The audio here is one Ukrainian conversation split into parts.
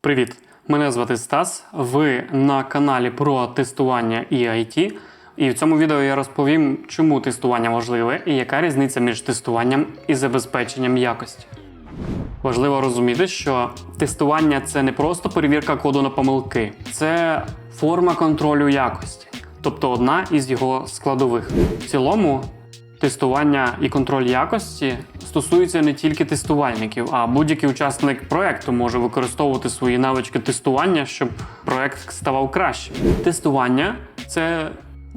Привіт! Мене звати Стас. Ви на каналі про тестування і IT. І в цьому відео я розповім, чому тестування важливе і яка різниця між тестуванням і забезпеченням якості. Важливо розуміти, що тестування це не просто перевірка коду на помилки, це форма контролю якості, тобто одна із його складових. В цілому, тестування і контроль якості стосуються не тільки тестувальників, а будь-який учасник проекту може використовувати свої навички тестування, щоб проект ставав кращим. Тестування це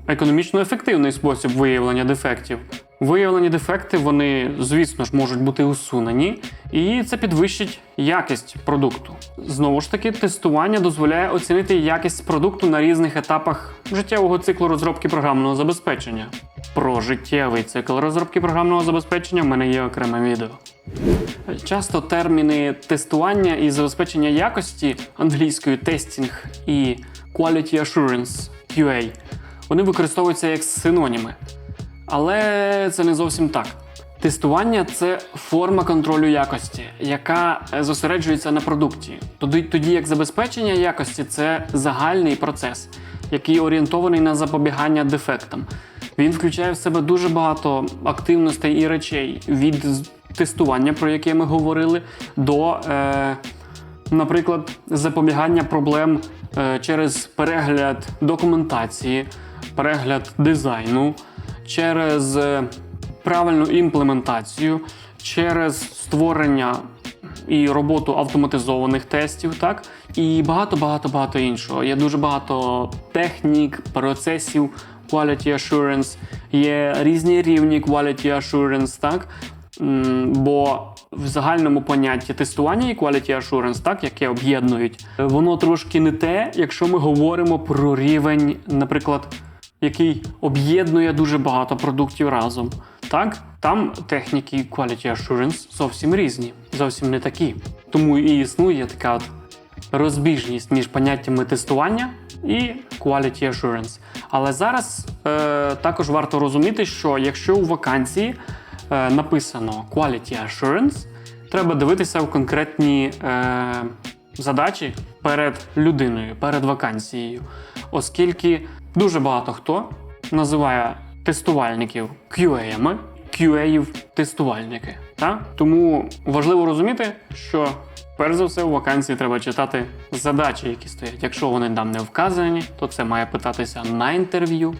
економічно ефективний спосіб виявлення дефектів. Виявлені дефекти, вони, звісно ж, можуть бути усунені, і це підвищить якість продукту. Знову ж таки, тестування дозволяє оцінити якість продукту на різних етапах життєвого циклу розробки програмного забезпечення. Про життєвий цикл розробки програмного забезпечення в мене є окреме відео. Часто терміни тестування і забезпечення якості англійською тестінг і quality assurance QA вони використовуються як синоніми. Але це не зовсім так. Тестування це форма контролю якості, яка зосереджується на продукті. Тоді, тоді як забезпечення якості це загальний процес, який орієнтований на запобігання дефектам. Він включає в себе дуже багато активностей і речей від тестування, про яке ми говорили, до, е, наприклад, запобігання проблем е, через перегляд документації, перегляд дизайну, через е, правильну імплементацію, через створення і роботу автоматизованих тестів, так і багато, багато, багато іншого. Є дуже багато технік, процесів quality assurance, є різні рівні quality assurance, так. Бо в загальному понятті тестування і quality assurance, так, яке об'єднують, воно трошки не те, якщо ми говоримо про рівень, наприклад, який об'єднує дуже багато продуктів разом. Так, там техніки quality assurance зовсім різні, зовсім не такі. Тому і існує така от розбіжність між поняттями тестування і quality assurance. Але зараз е, також варто розуміти, що якщо у вакансії е, написано quality assurance, треба дивитися в конкретні е, задачі перед людиною, перед вакансією, оскільки дуже багато хто називає тестувальників QA-ами, QA-ів тестувальники. Так? Тому важливо розуміти, що перш за все у вакансії треба читати задачі, які стоять. Якщо вони там не вказані, то це має питатися на інтерв'ю,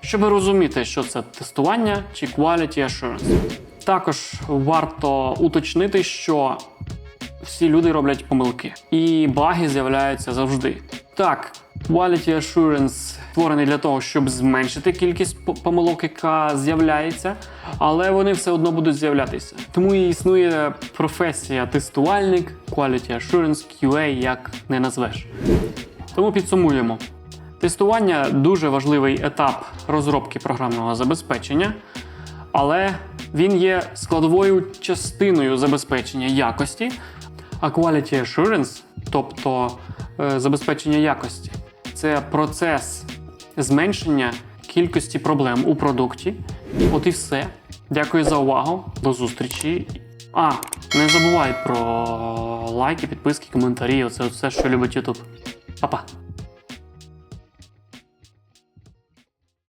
щоб розуміти, що це тестування чи quality assurance. Також варто уточнити, що всі люди роблять помилки, і баги з'являються завжди. Так, Quality Assurance створений для того, щоб зменшити кількість помилок, яка з'являється, але вони все одно будуть з'являтися. Тому і існує професія тестувальник, Quality Assurance, QA, як не назвеш. Тому підсумуємо. Тестування дуже важливий етап розробки програмного забезпечення, але він є складовою частиною забезпечення якості, а quality assurance, тобто е, забезпечення якості, це процес зменшення кількості проблем у продукті. От і все. Дякую за увагу. До зустрічі. А, не забувай про лайки, підписки, коментарі. Оце все, що любить YouTube. Па-па.